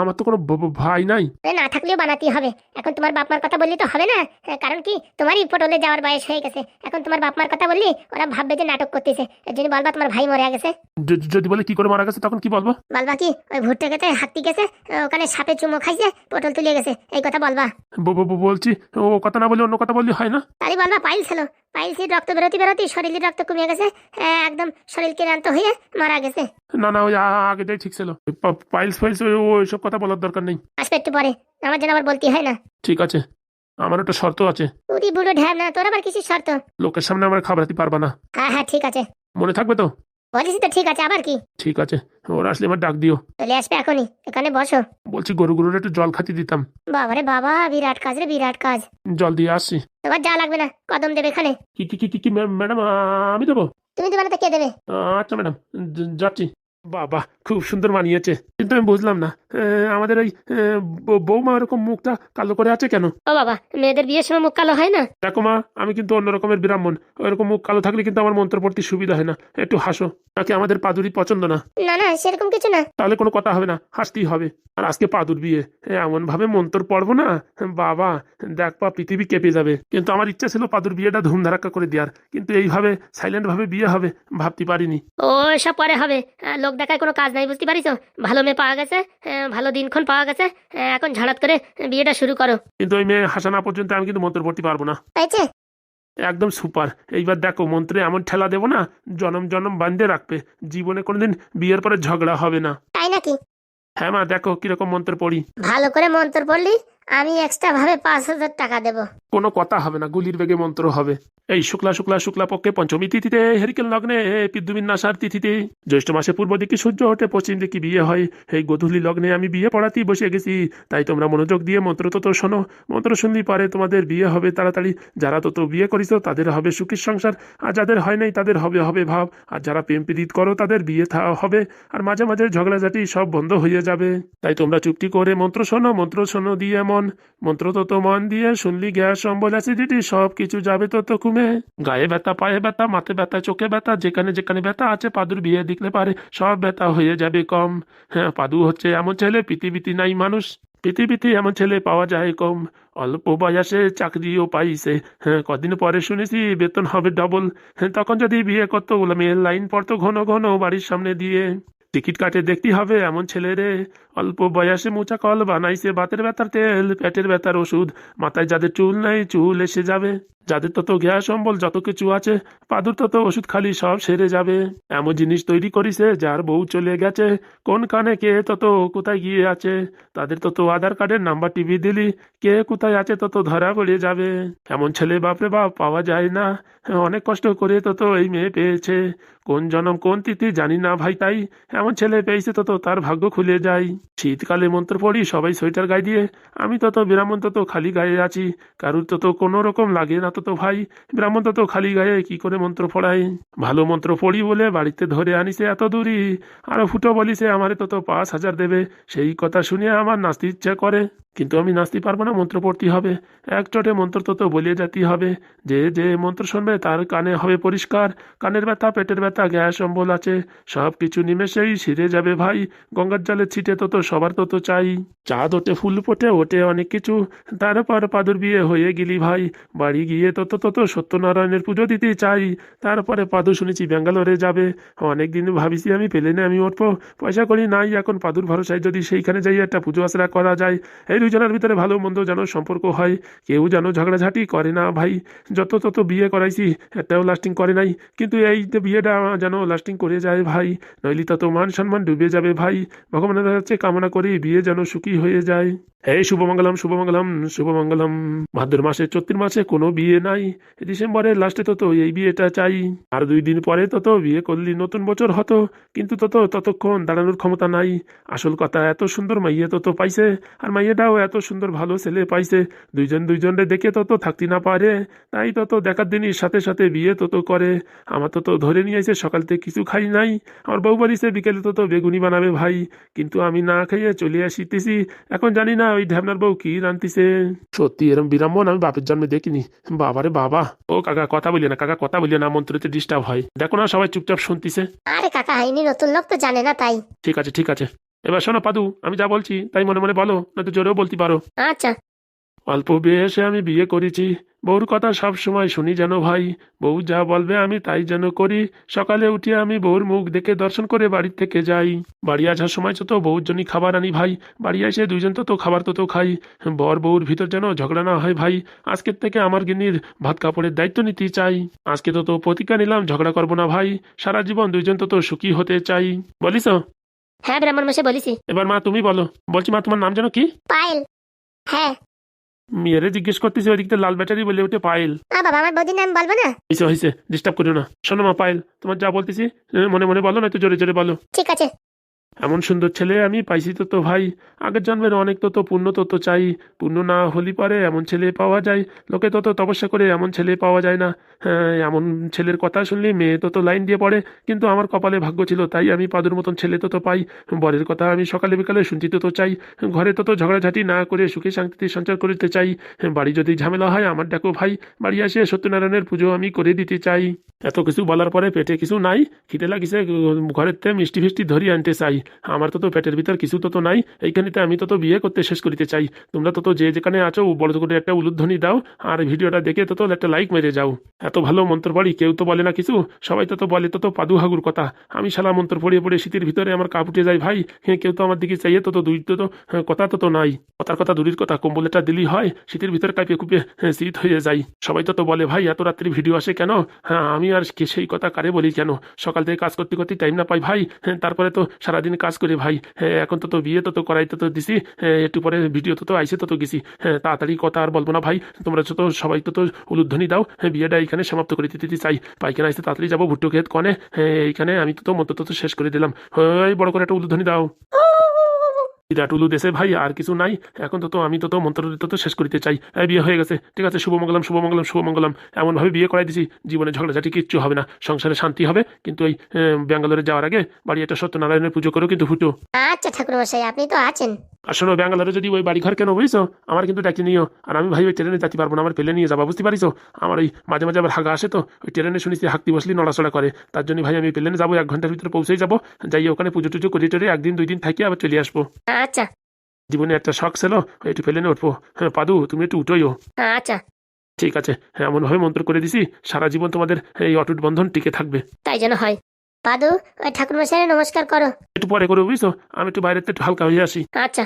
আমার তো কোনো ভাই নাই। না থাকলেও বানাতেই হবে। এখন তোমার বাপ মার কথা বললি তো হবে না? কারণ কি? তোমারই পটলে যাওয়ার বয়স হয়ে গেছে। এখন তোমার বাপ মার কথা বললি ওরা ভাববে যে নাটক করতেছে। এর জন্য বলবা তোমার ভাই মরে গেছে। যদি বলে কি করে মারা গেছে তখন কি বলব? বলবা কি? ওই ভুট্টা গেছে হাতি গেছে ওখানে সাপে চুমো খাইছে পটল তুলে গেছে। এই কথা বলবা। বলছি ও কথা না বলে অন্য কথা বললে হয় না? তাই বলবা পাইল ছিল পাইলসির রক্ত বেরোতে বেরোতে শরীরের রক্ত কমে গেছে। একদম শরীর ক্লান্ত হয়ে মারা গেছে। না না ওই আ- আগেটাই ঠিক ছিল। পাইলস ফাইলস ওই- ওই সব কথা বলার দরকার নেই। আসবে একটু পরে। আমার জন্য আবার বলতে হয় না। ঠিক আছে। আমার একটা শর্ত আছে। উদি বুড়ো ঢ্যাব না তোর আবার কিসের শর্ত? লোকের সামনে আমার খাবারাতে পারবা না। হ্যাঁ হ্যাঁ ঠিক আছে। মনে থাকবে তো? বলিস তো ঠিক আছে আবার কি? ঠিক আছে। ওরা আসলে আমার ডাক দিও। চলে আসবে এখনই। এখানে বসো। বলছি গরুগুলোর একটু জল খাতি দিতাম। বাবারে বাবা বিরাট কাজ রে বিরাট কাজ। জল দিয়ে আসছি। তোমার যা লাগবে না কদম দেবে এখানে। কি কি কি কি ম্যাডাম আমি দেবো? তুমি দেবে না তো কে দেবে? আচ্ছা ম্যাডাম যাচ্ছি। বাবা খুব সুন্দর মানিয়েছে। কিন্তু আমি বুঝলাম না আমাদের ওই বৌমা এরকম মুখটা কালো করে আছে কেন? ও বাবা মেয়েদের বিয়ের সময় মুখ কালো হয় না? দেখো মা আমি কিন্তু অন্য রকমের ব্রাহ্মণ। ওইরকম মুখ কালো থাকলে কিন্তু আমার মন্ত্র পড়তে সুবিধা হয় না। একটু হাসো নাকি আমাদের পাদুরি পছন্দ না? না না সেরকম কিছু না। তাহলে কোনো কথা হবে না হাসতেই হবে। আর আজকে পাদুর বিয়ে এমন ভাবে মন্ত্র পড়ব না? বাবা দেখ পা পৃথিবী কেঁপে যাবে। কিন্তু আমার ইচ্ছা ছিল পাদুর বিয়েটা ধুমধারাক্কা করে দেওয়ার। কিন্তু এইভাবে সাইলেন্ট ভাবে বিয়ে হবে ভাবতে পারিনি। ও সব পরে হবে। লোক দেখায় কোনো কাজ নাই বুঝতে পারিস ভালো মেয়ে পাওয়া গেছে ভালো দিনক্ষণ পাওয়া গেছে এখন ঝাড়াত করে বিয়েটা শুরু করো। কিন্তু ওই মেয়ে হাসা না পর্যন্ত আমি কিন্তু মন্ত্র পড়তে পারব না। তাইছে একদম সুপার। এইবার দেখো মন্ত্রে এমন ঠেলা দেবো না জনম জনম বান্ধে রাখবে। জীবনে কোনোদিন বিয়ের পরে ঝগড়া হবে না। তাই নাকি? হ্যাঁ মা দেখো কীরকম মন্ত্র পড়ি। ভালো করে মন্ত্র পড়লি আমি এক্সট্রা ভাবে পাঁচ হাজার টাকা দেবো। কোনো কথা হবে না গুলির বেগে মন্ত্র হবে। এই শুক্লা শুক্লা শুক্লা পক্ষে পঞ্চমী তিথিতে হেরিকেল লগ্নে বিদ্যুবিন্যাসার তিথিতে। জ্যৈষ্ঠ মাসে পূর্ব দিকে সূর্য ওঠে, পশ্চিম দিকে বিয়ে হয়। এই গোধূলি লগ্নে আমি বিয়ে পড়াতেই বসে গেছি। তাই তোমরা মনোযোগ দিয়ে মন্ত্র তো শোনো। মন্ত্র শুনলেই পারে তোমাদের বিয়ে হবে তাড়াতাড়ি। যারা তো তো বিয়ে করিস তাদের হবে সুখের সংসার। আর যাদের হয় নাই, তাদের হবে হবে ভাব। আর যারা প্রেম প্রীত করো, তাদের বিয়ে থা- হবে। আর মাঝে মাঝে ঝগড়াঝাটি সব বন্ধ হয়ে যাবে। তাই তোমরা চুপটি করে মন্ত্র শোনো মন্ত্র শোনো দিয়ে মন। মন্ত্র তো তো মন দিয়ে শুনলি গ্যাস অম্বল অ্যাসিডিটি সব কিছু যাবে তো তো কমে গায়ে ব্যথা, পায়ে ব্যথা মাথে ব্যথা, চোখে ব্যথা, যেখানে যেখানে ব্যথা আছে, পাদুর বিয়ে দেখলে পারে, সব ব্যথা হয়ে যাবে কম। হ্যাঁ পাদু হচ্ছে এমন ছেলে, পৃথিবীতে নাই মানুষ। পৃথিবীতে এমন ছেলে পাওয়া যায় কম। অল্প বয়সে চাকরিও পাইছে। হ্যাঁ কদিন পরে শুনেছি বেতন হবে ডবল হ্যাঁ তখন যদি বিয়ে করতো মেয়ের লাইন পড়তো ঘন ঘন বাড়ির সামনে দিয়ে। টিকিট কাটে দেখতে হবে এমন ছেলে রে। অল্প বয়সে মোচা কল বানাইছে, বাতের ব্যথার তেল, পেটের ব্যথার ওষুধ। মাথায় যাদের চুল নেই, চুল এসে যাবে। যাদের তত গ্যাস অম্বল, যত কিছু আছে, পাদুর তত ওষুধ খালি সব সেরে যাবে। এমন জিনিস তৈরি করিছে, যার বউ চলে গেছে। কোন কানে কে তত কোথায় গিয়ে আছে? তাদের তত আধার কার্ডের নাম্বার টিভি দিলি, কে কোথায় আছে তত ধরা পড়ে যাবে। এমন ছেলে বাপরে বাপ পাওয়া যায় না। অনেক কষ্ট করে তত এই মেয়ে পেয়েছে। কোন জনম, কোন তিথি জানি না ভাই তাই। এমন ছেলে পেয়েছে তত তার ভাগ্য খুলে যায়। শীতকালে মন্ত্র পড়ি, সবাই সোয়েটার গায়ে দিয়ে। আমি তত ব্রাহ্মণ তত খালি গায়ে আছি, কারুর তত কোনো রকম লাগে না তত ভাই। ব্রাহ্মণ তত খালি গায়ে কি করে মন্ত্র পড়াই? ভালো মন্ত্র পড়ি বলে বাড়িতে ধরে আনিছে এত দূরই। আরও ফুটো বলিছে আমারে তত পাঁচ হাজার দেবে, সেই কথা শুনে আমার নাচতে ইচ্ছা করে। কিন্তু আমি নাচতে পারব না, মন্ত্র পড়তে হবে। এক চটে মন্ত্র তত বলিয়ে যেতে হবে। যে যে মন্ত্র শুনবে তার কানে হবে পরিষ্কার। কানের ব্যথা, পেটের ব্যথা, গ্যাস, অম্বল আছে। সব কিছু নিমেষেই সিরে যাবে ভাই। গঙ্গার জলে ছিটে তত সবার তত চাই। চাঁদ ওঠে, ফুল ফোটে, ওঠে অনেক কিছু। তারপর পাদুর বিয়ে হয়ে গেলি ভাই। বাড়ি গিয়ে তত তত সত্যনারায়ণের পুজো দিতে চাই। তারপরে পাদু শুনেছি ব্যাঙ্গালোরে যাবে। অনেকদিন ভাবিছি আমি পেলে প্লেনে আমি উঠবো। পয়সা করি নাই, এখন পাদুর ভরসায় যদি সেইখানে যাই একটা পুজো আশ্রা করা যায়। এই দুজনের ভিতরে ভালো মন্দ যেন সম্পর্ক হয়। কেউ যেন ঝগড়াঝাটি করে না ভাই। যত তত বিয়ে করাইছি, একটাও লাস্টিং করে নাই। কিন্তু এই বিয়েটা যেন লাস্টিং করে যায় ভাই। নইলে তত মান সম্মান ডুবে যাবে ভাই। ভগবানের কাছে কামনা করি, বিয়ে যেন সুখী হয়ে যায়। এই শুভমঙ্গলম শুভমঙ্গলম শুভমঙ্গলম। ভাদ্র মাসে, চৈত্র মাসে কোনো বিয়ে নাই। ডিসেম্বরের লাস্টে তো তো এই বিয়েটা চাই। আর দুই দিন পরে তো তো বিয়ে করলি নতুন বছর হতো। কিন্তু তত, ততক্ষণ দাঁড়ানোর ক্ষমতা নাই। আসল কথা, এত সুন্দর মাইয়ে তো তো পাইছে। আর মাইয়েটাও এত সুন্দর ভালো ছেলে পাইছে। দুইজন দুইজনরে দেখে তত থাকতে না পারে। তাই তত দেখার দিনই সাথে সাথে বিয়ে তত করে। আমার তো তো ধরে নিয়ে সকাল থেকে কিছু খাই নাই। আমার বউ বাড়িছে, বিকেলে তো তো বেগুনি বানাবে ভাই। কিন্তু আমি না খাইয়ে চলে আসিতেছি। এখন জানি না ওই ঢ্যাবনার বউ কি রান্তিছে সত্যি এরম বিড়ম্বন আমি বাপের জন্মে দেখিনি। বাবারে বাবা। ও কাকা কথা বলি না কাকা কথা বলি না মন্ত্রতে ডিস্টার্ব হয়। দেখো না সবাই চুপচাপ শুনতিছে। আরে কাকা হাইনি নতুন লোক তো জানে না তাই। ঠিক আছে ঠিক আছে। এবার শোনো পাদু আমি যা বলছি তাই মনে মনে বলো না তো জোরেও বলতে পারো। আচ্ছা। অল্প বয়সে আমি বিয়ে করেছি। বউর কথা সব সময় শুনি যেন ভাই। বউ যা বলবে আমি তাই যেন করি। সকালে উঠে আমি বউর মুখ দেখে দর্শন করে বাড়ি থেকে যাই। বাড়ি আসার সময় তো বউর জন্য খাবার আনি ভাই। বাড়ি এসে দুইজন তো তো খাবার তো তো খাই। বর বউর ভিতর যেন ঝগড়া না হয় ভাই। আজকের থেকে আমার গিন্নির ভাত কাপড়ের দায়িত্ব নিতে চাই। আজকে তো তো প্রতিজ্ঞা নিলাম ঝগড়া করব না ভাই। সারা জীবন দুইজন তো তো সুখী হতে চাই। বলিস? হ্যাঁ ব্রাহ্মণ মশাই বলিছি। এবার মা তুমি বলো। বলছি মা তোমার নাম যেন কি? পায়েল। হ্যাঁ। মেয়েরে জিজ্ঞেস করতেছি ওই দিকটা লাল ব্যাটারি বলে ওঠে পায়েল। আ বাবা আমার বৌদির নাম বলব না হয়েছে হয়েছে ডিস্টার্ব করিও না। শোনো মা পায়েল তোমার যা বলতেছি মনে মনে বলো নয়তো জোরে জোরে বলো। ঠিক আছে। এমন সুন্দর ছেলে আমি পাইছি তো তো ভাই। আগের জন্মের অনেক তো তো পুণ্য তো তো চাই। পুণ্য না হলি পারে এমন ছেলে পাওয়া যায়। লোকে তো তো তপস্যা করে এমন ছেলে পাওয়া যায় না। হ্যাঁ এমন ছেলের কথা শুনলে মেয়ে তো তো লাইন দিয়ে পড়ে। কিন্তু আমার কপালে ভাগ্য ছিল তাই আমি পাদুর মতন ছেলে তো তো পাই। বরের কথা আমি সকালে বিকালে শুনতে তো তো চাই। ঘরে তো তো ঝগড়াঝাটি না করে সুখে শান্তিতে সঞ্চার করতে চাই। বাড়ি যদি ঝামেলা হয় আমার ডাকো ভাই। বাড়ি আসে সত্যনারায়ণের পুজো আমি করে দিতে চাই। এত কিছু বলার পরে পেটে কিছু নাই। খিদে লাগিছে উম, ঘরের তে মিষ্টি ফিষ্টি ধরিয়ে আনতে চাই। আমার তো তো পেটের ভিতর কিছু তো তো নাই এইখানেতে আমি তো তো বিয়ে করতে শেষ করিতে চাই তোমরা তো তো যে যেখানে আছো বড় করে একটা উলুধ্বনি দাও আর ভিডিওটা দেখে তো তো একটা লাইক মেরে যাও এত ভালো মন্ত্র পড়ি কেউ তো বলে না কিছু সবাই তো তো বলে তো তো পাদু হাগুর কথা আমি শালা মন্ত্র পড়িয়ে পড়ে শীতের ভিতরে আমার কাপ উঠে যায় ভাই হ্যাঁ কেউ তো আমার দিকে চাইয়ে তো তো দুই তো তো হ্যাঁ, কথা তো তো নাই কথার কথা দূরের কথা কম্বলেটা দিলেই হয় শীতের ভিতরে কাঁপিয়ে কুপিয়ে হ্যাঁ, শীত হয়ে যায় সবাই তো তো বলে ভাই এত রাত্রি ভিডিও আসে কেন হ্যাঁ আমি আর সেই কথা কারে বলি কেন সকাল থেকে কাজ করতে করতে টাইম না পাই ভাই হ্যাঁ, তারপরে তো সারাদিন কাজ করি, ভাই। এখন তো তো বিয়ে তো তো করাইতে তো দিছি। একটু পরে ভিডিও তো তো আইসে তো তো গেছি। হ্যাঁ তাড়াতাড়ি কথা আর বলব না, ভাই। তোমরা তো সবাই তো তো উলুধ্বনি দাও। বিয়েটা এখানে সমাপ্ত করে দিতে চাই। পাইখানা আসতে তাড়াতাড়ি যাব, ভুট্টো খেত কনে। হ্যাঁ এইখানে আমি তো তো মতো তো শেষ করে দিলাম। হ্যাঁ বড় করে একটা উলুধ্বনি দাও। উলু দেশে ভাই আর কিছু নাই। এখন তো আমি তো তো মন্ত্র তো শেষ করিতে চাই। বিয়ে হয়ে গেছে। ঠিক আছে শুভমঙ্গলম শুভমঙ্গলম শুভমঙ্গলম এমনভাবে বিয়ে করাই দিছি। জীবনে ঝগড়াঝাটি কিচ্ছু হবে না। সংসারে শান্তি হবে। কিন্তু এই ব্যাঙ্গালোরে যাওয়ার আগে বাড়ি একটা সত্যনারায়ণের পুজো করো কিন্তু ফুটো আচ্ছা ঠাকুর মশাই আপনি তো আছেন। আর শোনো ব্যাঙ্গালোরে যদি ওই বাড়ি ঘর কেন বুঝছ? আমার কিন্তু ডাকি নিও। আর আমি ভাই ওই ট্রেনে যেতে পারব না আমার পেলে নিয়ে যাবা বুঝতে পারিস আমার ওই মাঝে মাঝে আবার হাগা আসে তো। ওই ট্রেনে শুনেছি হাঁকতি বসলি নড়াচড়া করে। তার জন্য ভাই আমি প্লেনে যাব এক ঘণ্টার ভিতরে পৌঁছেই যাব। যাই ওখানে পুজো টুজো করে টরে একদিন দুই দিন থাকি আবার চলে আসব। আচ্ছা। জীবনে একটা শখ ছিল একটু একটু প্লেনে উঠবো হ্যাঁ পাদু তুমি একটু উঠোইও আচ্ছা। ঠিক আছে। হ্যাঁ এমনভাবে মন্ত্র করে দিছি সারা জীবন তোমাদের এই অটুট বন্ধন টিকে থাকবে। তাই যেন হয়। পাদু ওই ঠাকুর মশাই নমস্কার করো। একটু পরে করো বুঝছ? আমি একটু বাইরেতে একটু হালকা হয়ে আসি। আচ্ছা।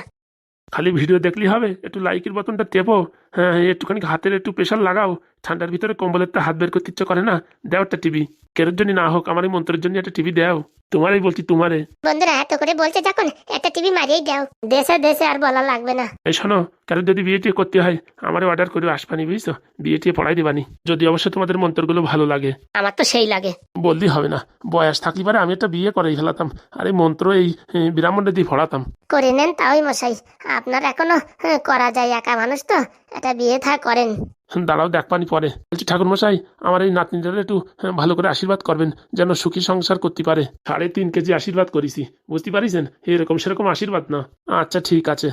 খালি ভিডিও দেখলেই হবে একটু লাইকের বটনটা টেপো। হ্যাঁ একটুখানি হাতের একটু প্রেশার লাগাও। ঠান্ডার ভিতরে কম্বলের তো হাত বের করতে ইচ্ছে করে না দেও একটা টিভি কেরোর জন্য না হোক আমার এই মন্ত্রের জন্য একটা টিভি দেও। তোমারই বলছি তোমারে। বন্ধুরা এত করে বলছে যখন একটা টিভি মারিয়েই দাও। দেশে দেশে আর বলা লাগবে না। এই শোনো কারণ যদি বিয়ে টিয়ে করতে হয় আমার অর্ডার করে আসবানি বুঝছ? বিয়ে টিয়ে পড়াই দিবানি। যদি অবশ্য তোমাদের মন্ত্রগুলো ভালো লাগে। আমার তো সেই লাগে। বললেই হবে না। বয়স থাকলে পারে আমি একটা বিয়ে করেই ফেলাতাম। আর এই মন্ত্র এই বিরামণ্ডে দিয়ে পড়াতাম। করে নেন তাওই মশাই। আপনার এখনও হ্যাঁ, করা যায় একা মানুষ তো। একটা বিয়ে থা করেন। দাঁড়াও দেখ পানি পরে। বলছি ঠাকুরমশাই আমার এই নাতনিটার একটু হ্যাঁ, ভালো করে আশীর্বাদ করবেন যেন সুখী সংসার করতে পারে। সাড়ে তিন কেজি আশীর্বাদ করেছি বুঝতে পারিছেন? এরকম সেরকম আশীর্বাদ না। আচ্ছা ঠিক আছে।